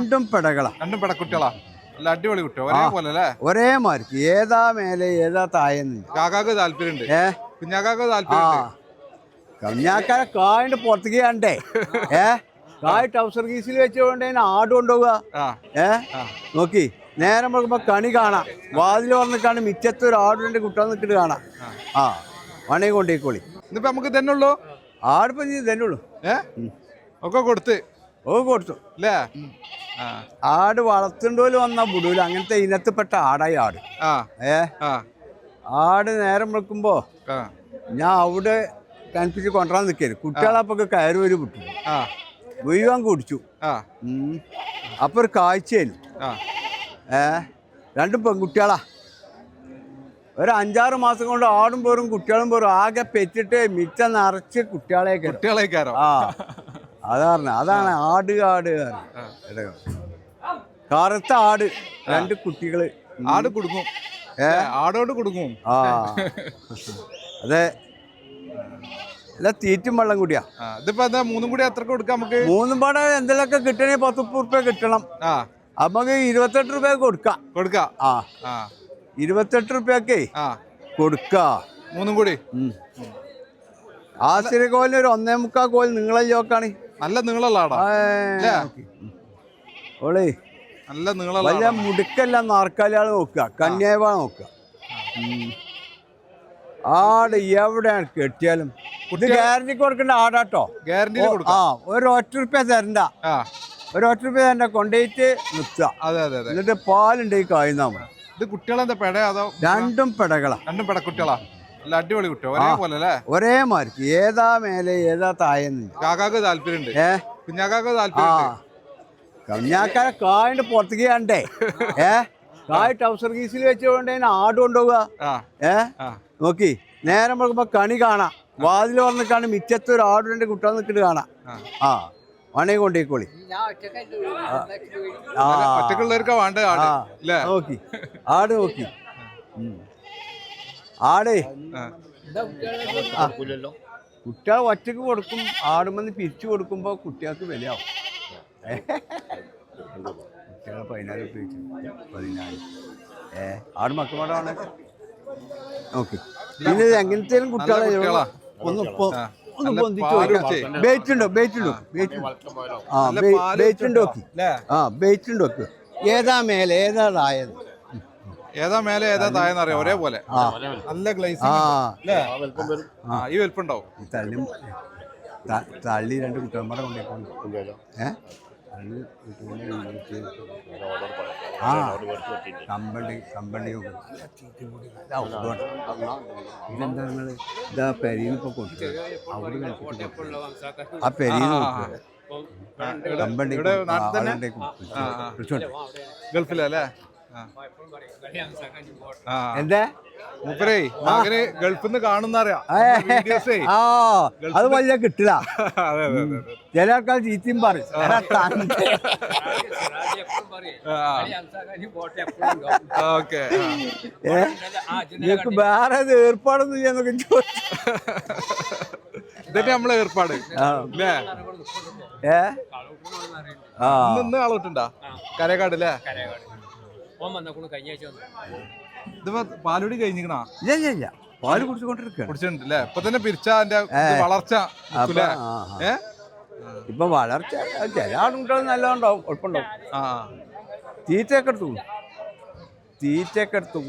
രണ്ടും പെടകളാ. രണ്ടും പെടക്കുട്ടികളാ. നല്ല അടിപൊളി ഒരേ ഒരേപോലെ അല്ലേ ഒരേ മാർക്ക് ഏതാ മേലെ ഏതാ തായെന്ന് കാക്കാക്ക് താല്പര്യമുണ്ട് ഏ? കുഞ്ഞാക്കാക്ക് ആ. താല്പര്യമുണ്ട് കഞ്ഞാക്കാരെ കായണ്ട് പുറത്തേക്ക് കണ്ടേ ഏ? കായ് ടൗസർ ഗീസിൽ വെച്ചുകൊണ്ട് ആട് കൊണ്ടുപോവുക. ആ. ഏ? നോക്കി. നേരം നോക്കുമ്പോ കണി കാണാം. വാതിൽ വന്നിട്ടാണ് മിറ്റത്ത് ഒരു ആട് ആടുണ്ട് കുട്ടാൻ നിൽക്കിട്ട് കാണാം. ആ. വണേ കൊണ്ടേക്കോളി ഇന്നിപ്പോ നമുക്ക് തന്നെ ഉള്ളൂ ആടിപ്പം തന്നെ ഉള്ളൂ ഏ? ഒക്കെ കൊടുത്ത്. ഓ കൊടുത്തു. അല്ലേ ആട് വളർത്തുണ്ടോൽ വന്ന ബുഡൂൽ അങ്ങനത്തെ ഇനത്തിൽപ്പെട്ട ആടായി ആട്. ഏ? ആട് നേരം വെക്കുമ്പോ ഞാൻ അവിടെ കനിപ്പിച്ച് കൊണ്ടുവരാൻ നിൽക്കരുത്. കുട്ടികളപ്പൊക്കെ കയറി ഒരു വിട്ടു മുഴുവൻ കുടിച്ചു. അപ്പൊ ഒരു കാഴ്ചയായിരുന്നു ഏ? രണ്ടും പെൺകുട്ടികളാ. ഒരു അഞ്ചാറ് മാസം കൊണ്ട് ആടും പോറും കുട്ടികളും പോറും ആകെ പെറ്റിട്ട് മിച്ചം നിറച്ച് കുട്ടികളെ കയറും. ആ. അതാണ് അതാണ് ആട് ആട് കറുത്ത ആട് രണ്ട് കുട്ടികൾ. ആട് കൊടുക്കും ഏ? ആടോട് കൊടുക്കും ആ. അതെ. അല്ല തീറ്റും വെള്ളം കൂടിയാ. ഇതിപ്പോ എന്താ മൂന്നും കൂടി എത്ര കൊടുക്കാം നമുക്ക്? മൂന്നും പാടെ എന്തെങ്കിലുമൊക്കെ കിട്ടണേ പത്ത് റുപ്യ കിട്ടണം. ആ. നമുക്ക് ഇരുപത്തെട്ട് റുപ്യ കൊടുക്കാം. കൊടുക്കാം. ആ. ഇരുപത്തെട്ട് റുപ്യൊക്കെ കൊടുക്ക. മൂന്നും കൂടി? ആശ്ചര്യ കോലിന് ഒരു ഒന്നേ മുക്കാൽ കോൽ നിങ്ങളെ ചോക്കാണ് നല്ല നീളമുള്ള ആടാ ഇല്ലേ? ഓളേ നല്ല നീളമുള്ള വലിയ ആടാ. മുടുക്കല്ല നാർക്കാലിയാൾ നോക്കുക കന്യാവാ നോക്കുക. ഉം. ആട് എവിടെയാണ് കെട്ടിയാലും ഇത് ഗ്യാരണ്ടി കൊടുക്കേണ്ട ആടാട്ടോ. ഗ്യാരണ്ടിയിൽ ആ ഒരു ഒറ്റ റുപ്യ തരണ്ട. ആ. ഒരു ഒറ്റ റുപ്യ തരണ്ട കൊണ്ടുപോയിട്ട് നിർത്തുക. അതെ അതെ അതെ. എന്നിട്ട് പാലുണ്ടെങ്കിൽ കായുന്നാ മതി ഇത് കുട്ടികളെന്താ പെട അതോ രണ്ടും പെടകളാ. രണ്ടും പെടക്കുട്ടികളാ? അടിപൊളി കുട്ടി. ഒരേപോലെ അല്ലേ ഒരേ മാർക്ക് ഏതാ മേലെ ഏതാ തായെന്ന് കാക്കാക്ക് താല്പര്യമുണ്ട് ഏ? കുഞ്ഞാക്കാക്ക് താല്പര്യ കുഞ്ഞാക്കാരെ കായണ്ട് പുറത്തേക്ക് കണ്ടേ. ഏ? കായ് ടൗസർ ഗീസിൽ വെച്ചുകൊണ്ട് ആട് കൊണ്ടുപോവുക. ഏ? നോക്കി. നേരം നോക്കുമ്പോ കണി കാണാം. വാതിൽ വന്നിട്ടാണ് മിറ്റത്ത് ഒരു ആട് രണ്ട് കുട്ടാൻ നിൽക്കിട്ട് കാണാം. ആ. വണേ കൊണ്ടേക്കോളി. ആ. ഒറ്റക്കുള്ളവർക്ക് വേണ്ട. നോക്കി. ആട് നോക്കി. ആടേ. കുട്ടികൾ ഒറ്റയ്ക്ക് കൊടുക്കും ആടുമെന്ന് പിരിച്ചു കൊടുക്കുമ്പോൾ കുട്ടികൾക്ക് വിലയാവും. കുട്ടികളെ പതിനായിരം വെച്ച്. പതിനാല് ഏ? ആട് മക്കളോടാണ് ഓക്കെ. പിന്നെ എങ്ങനത്തേലും കുട്ടികളെ ഒന്ന് പൊ- ഒന്ന് നല്ല പൊന്തിച്ച് പാൽ വെക്കാം. കുടിച്ചേ. ബേറ്റ് ഉണ്ടോ? ബേറ്റ് ഉണ്ടോ? ബേറ്റ് ആ ബേറ്റ് ഉണ്ട്? ബേറ്റ് ഉണ്ട്? ഏതാ മേലെ? ഏതാ തായത് ഏതാ മേലെ ഏതാ താഴെന്ന് അറിയാം ഒരേപോലെ. ആ. നല്ല ഗ്ലേസ് ഈ വലിപ്പുണ്ടാവും. ഈ തള്ളി തള്ളി രണ്ട് കുട്ടികന്മാരെ കൊണ്ടുപോയിട്ട് ആ. കമ്പണ്ടി കമ്പണ്ടി ഇതെന്താ നിങ്ങൾ ഇതാ പെരീന്ന് ഇപ്പൊ കൊടുത്തു അവിടെ കളിച്ചിട്ട് കൊടുത്തു. ആ പെരീന്ന് കൊടുത്തു കമ്പണ്ടി ഇവിടെ നാട്ടിൽ തന്നെ? ആ, ആ. ഗൾഫിലല്ലേ? എന്താ? മൂപ്പരേ മകന് ഗൾഫിൽ നിന്ന് കാണുന്ന അറിയാം ഏ, ആ അത് വലിയ കിട്ടില്ല. അതെ അതെ അതെ ചില ആൾക്കാർ ചീത്തയും പറയും. ഓക്കെ വേറെ ഏർപ്പാടൊന്നും ചെയ്യാന്നൊക്കെ ചോദിച്ചു. ഇതന്നെ നമ്മളെ ഏർപ്പാട്. അല്ലേ ഏ? ആ. ഇന്ന് ആളോട്ടുണ്ടാ കരകാട് അല്ലേ ഇതിപ്പോ പാലുടി കഴിഞ്ഞിക്കണാ? ഇല്ല ഇല്ല ഇല്ല. പാൽ കുടിച്ചുകൊണ്ടിരിക്കുകയാണ് ഇപ്പൊ തന്നെ പിരിച്ച അതിന്റെ ഇത് വളർച്ച അപ്പൊ നിൽക്കൂലേ? ആ, ആ. ഏ? ഇപ്പൊ വളർച്ച ചില ആളുകൾ നല്ലതുണ്ടാവും കുഴപ്പമുണ്ടാവും. ആ തീറ്റയൊക്കെ എടുത്തു തീറ്റയൊക്കെ എടുത്തു